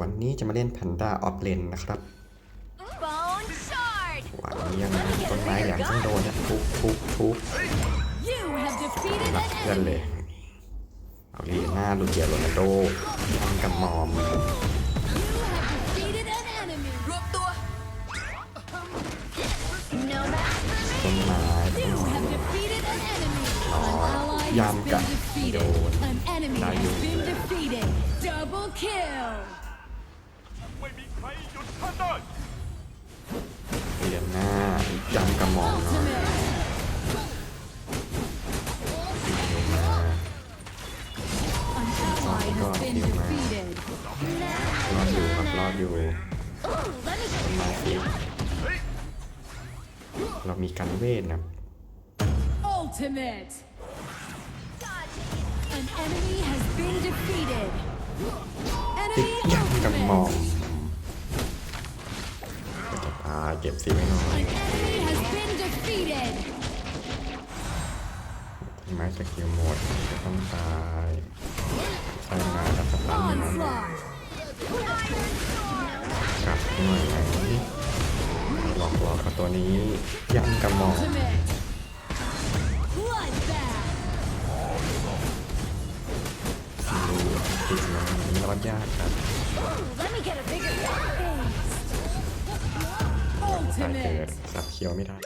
วันนี้จะมาเล่น Panda of l e n นะครับ Bone shard! วันนี้ยังต้นไม้แหลมต้องโดนนะทุบทุบทุบ You have defeated รับ an เพื่อนเลย enemy. เอาลีน่าลูเดียโรนัลโดทำกับหมอม You have defeated an enemy. รวบตัว No match for ต้น me. ไม้ต้น You ไม้ have defeated an enemy. An เรียนหน้าจำกับหมอมหน่อย Ultimate. เรียนหน้า An ally has been Yun. defeated. รอดอยู่ครับรอดอยู่ Ooh, let me ต้นไม้ฟิวเรามีกันเวทนะ Ultimate. An enemy has been defeated. ติด Enemy ยังกับหมอม ultimate. จะตายเก็บซีไว้หน่อย An enemy has been defeated. ต้นไม้สกิลหมดจะต้องตายใช่งานดับสตันมัน Onslaught. กลับหน่อยไหนหลอกหลอกกับตัวนี้ยังกับหมอม Ultimate. Bloodbath. ดูติดมันนี้รอดยากครับ สายาเจอสับเคี้ยวไม่ได้